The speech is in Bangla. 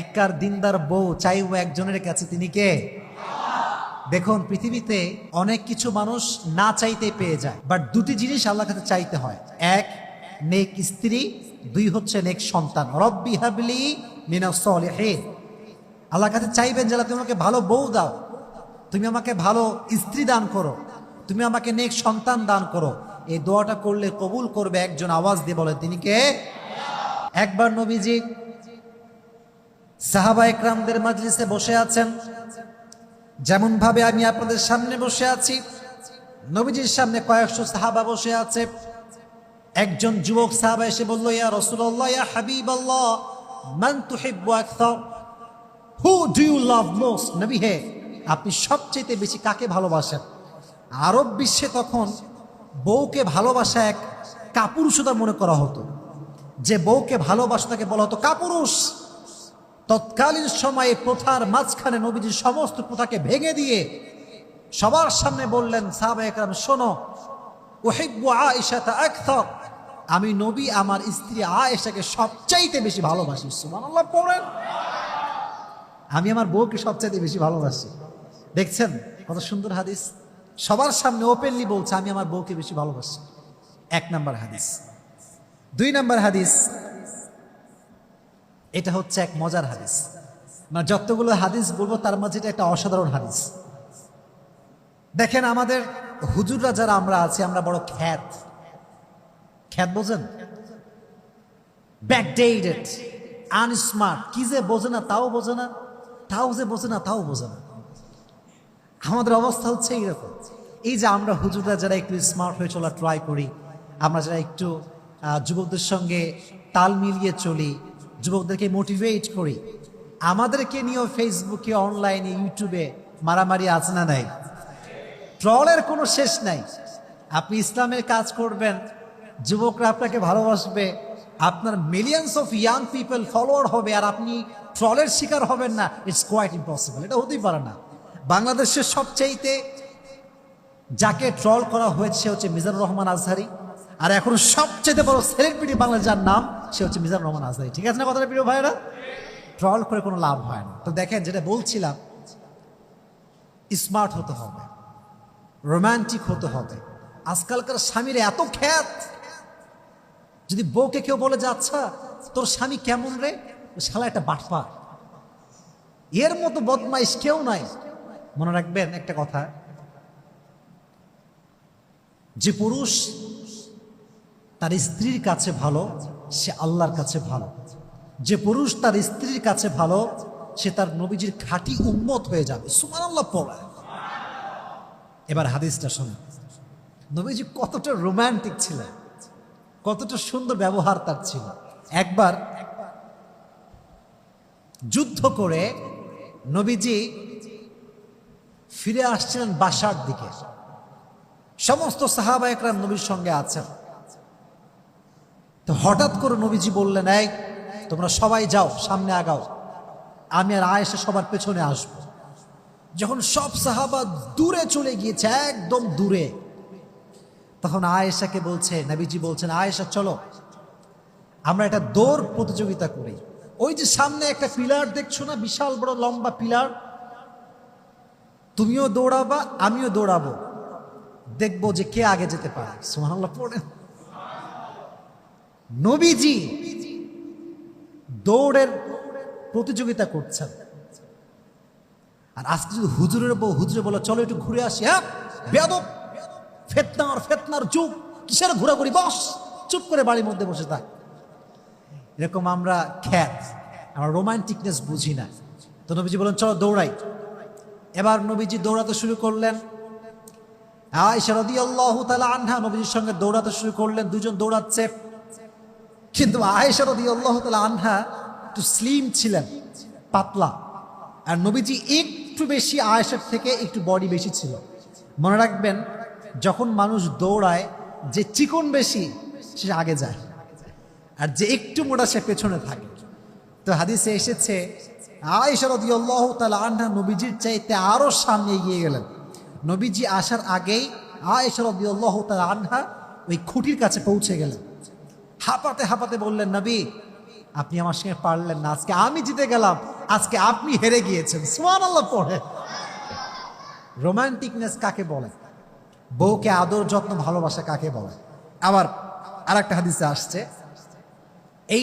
এককার দিনদার বউ চাইব একজনের কাছে, তিনি কে? দেখুন, পৃথিবীতে অনেক কিছু মানুষ না চাইতে পেয়ে যায় বাট দুটি জিনিস আল্লাহ কাছে চাইতে হয়। এক, নেক স্ত্রী, দুই হচ্ছে নেক সন্তান। রব্বি হাবলি মিনাস সলিহিন। আল্লাহর কাছে চাইবেন যে, আল্লাহ, তুমি আমাকে ভালো বউ দাও, তুমি আমাকে ভালো স্ত্রী দান করো, তুমি আমাকে নেক সন্তান দান করো। এই দোয়াটা করলে কবুল করবে একজন আওয়াজ দিয়ে বলে তিনি কে? একবার নবীজি সাহাবা একরামদের মাজলিসে বসে আছেন। যেমন ভাবে আমি আপনাদের সামনে বসে আছি, নবীজির সামনে কয়েকশো সাহাবা বসে আছে। একজন যুবক সাহাবা এসে বলল, ইয়া রসুল্লাহ ইয়া হাবিব আল্লাহ মান তুহিব্বু আকসার? Who do you love most নবী হে, আপনি সবচেয়ে বেশি কাকে ভালোবাসেন? আরব বিশ্বে তখন বউকে ভালোবাসা এক কাপুরুষতা মনে করা হতো। যে বউকে ভালোবাসা তাকে বলা হতো কাপুরুষ। তৎকালীন সময়ে প্রথার মাঝখানে নবীজির সমস্ত প্রথাকে ভেঙে দিয়ে সবার সামনে বললেন, সাহাবা একরাম, শোনো ওহিব্বু আয়েশাতা আকথর আমি নবী, আমার স্ত্রী আয়েশাকে সবচাইতে বেশি ভালোবাসি। সুবহানাল্লাহ, পড়েন। আমি আমার বউকে সবচাইতে বেশি ভালোবাসি। দেখছেন কত সুন্দর হাদিস? সবার সামনে ওপেনলি বলছে, আমি আমার বউকে বেশি ভালোবাসি। এক নাম্বার হাদিস। দুই নাম্বার হাদিস এটা হচ্ছে এক মজার হাদিস। মানে যতগুলো হাদিস বলব, তার মাঝে এটা একটা অসাধারণ হাদিস। দেখেন আমাদের হুজুররা যারা আমরা আছি, আমরা বড় খ্যাত। খ্যাত বোঝেন? ব্যাকডেটেড আনস্মার্ট কি যে বোঝে না, তাও বোঝে না, তাও যে বোঝে না, তাও বোঝে না। আমাদের অবস্থা হচ্ছে এইরকম। এই যে আমরা হুজুররা যারা একটু স্মার্ট হয়ে চলা ট্রাই করি, আমরা যারা একটু যুবকদের সঙ্গে তাল মিলিয়ে চলি যুবকদেরকে মোটিভেট করি। আমাদেরকে নিয়েও ফেসবুকে অনলাইনে ইউটিউবে মারামারি আছে না নাই? ট্রলের কোনো শেষ নাই। আপনি ইসলামের কাজ করবেন, যুবকরা আপনাকে ভালোবাসবে, আপনার millions of young people follower হবে, আর আপনি ট্রলের শিকার হবেন না। ইটস কোয়াইট ইম্পসিবল এটা হতেই পারে না। বাংলাদেশের সবচাইতে যাকে ট্রল করা হয়েছে হচ্ছে মিজানুর রহমান আজহারি। আর এখন সবচেয়ে বড় সেলিব্রিটি বাংলা যার নাম সে হচ্ছে মিজানুর রহমান আজহারি ঠিক আছে না কথাটা, প্রিয় ভাইরা ট্রল করে কোনো লাভ হয় না। তো দেখেন, যেটা বলছিলাম, স্মার্ট হতে হবে, রোমান্টিক হতে হবে। আজকালকার স্বামীর এত খ্যাত, যদি বউকে কেউ বলে যে আচ্ছা তোর স্বামী কেমন রে? শালা একটা বাটপা এর মতো বদমাইশ কেউ নাই। মনে রাখবেন একটা কথা, যে পুরুষ তার স্ত্রীর কাছে ভালো সে আল্লাহর কাছে ভালো। যে পুরুষ তার স্ত্রীর কাছে ভালো, সে তার নবীজির খাঁটি উন্মত হয়ে যাবে। সুমান আল্লাহ এবার হাদিসটা শোনো। নবীজি কতটা রোমান্টিক ছিলেন, কতটা সুন্দর ব্যবহার তার ছিল। একবার যুদ্ধ করে নবীজি ফিরে আসছিলেন বাসার দিকে। সমস্ত সাহাবা একরাম নবীর সঙ্গে আছেন। হঠাৎ করে নবীজি বললেন, এই, তোমরা সবাই যাও, সামনে আগাও। আমি আর আয়েশা সবার পেছনে আসব। যখন সব সাহাবা দূরে চলে গিয়েছে, একদম দূরে, তখন আয়েশাকে বলছে, নবীজি বলছেন, আয়েশা, চলো। আমরা একটা দৌড় প্রতিযোগিতা করি। ওই যে সামনে একটা পিলার দেখছ না, বিশাল বড় লম্বা পিলার? তুমিও দৌড়াবা, আমিও দৌড়াবো। দেখব যে কে আগে যেতে পারে। সুবহানাল্লাহ পড়েন নবীজি দৌড়ের প্রতিযোগিতা করছেন। আর আজকে যদি হুজুরের বউ, হুজুরে বলে, চলো একটু ঘুরে আসি হ্যাঁ? বেদব ফেতনার ফেতনার যুগ। কিসের ঘোরাঘুরি? বস, চুপ করে বাড়ির মধ্যে বসে থাক। এরকম আমরা খ্যাত, আমরা রোমান্টিকনেস বুঝি না। তো নবীজি বলেন, চলো দৌড়াই। এবার নবীজি দৌড়াতে শুরু করলেন। আয়সা রদি আল্লাহ তালা আনহা নবীজির সঙ্গে দৌড়াতে শুরু করলেন। দুজন দৌড়াচ্ছে। কিন্তু আয়েশা রদি আল্লাহ তালা আনহা একটু স্লিম ছিলেন, পাতলা। আর নবীজি একটু বেশি আয়েশার থেকে একটু বডি বেশি ছিল। মনে রাখবেন, যখন মানুষ দৌড়ায়, যে চিকন বেশি, সে আগে যায়। আর যে একটু মোটা, সে পেছনে থাকে। তো হাদিসে এসেছে, আয়েশা রদি আল্লাহ তালা আনহা নবীজির চাইতে আরও সামনে এগিয়ে গেলেন। নবীজি আসার আগেই আয়েশা রদি আল্লাহ তালা আনহা ওই খুঁটির কাছে পৌঁছে গেলেন। হাঁপাতে হাঁপাতে বললেন, নবী, আপনি আমার সঙ্গে পারলেন না। আজকে আমি জিতে গেলাম। আজকে আপনি হেরে গিয়েছেন। সোয়ান আল্লাহ পড়ে। রোমান্টিকনেস কাকে বলে? বউকে আদর, যত্ন, ভালোবাসা কাকে বলে? আবার আর একটা হাদিসে আসছে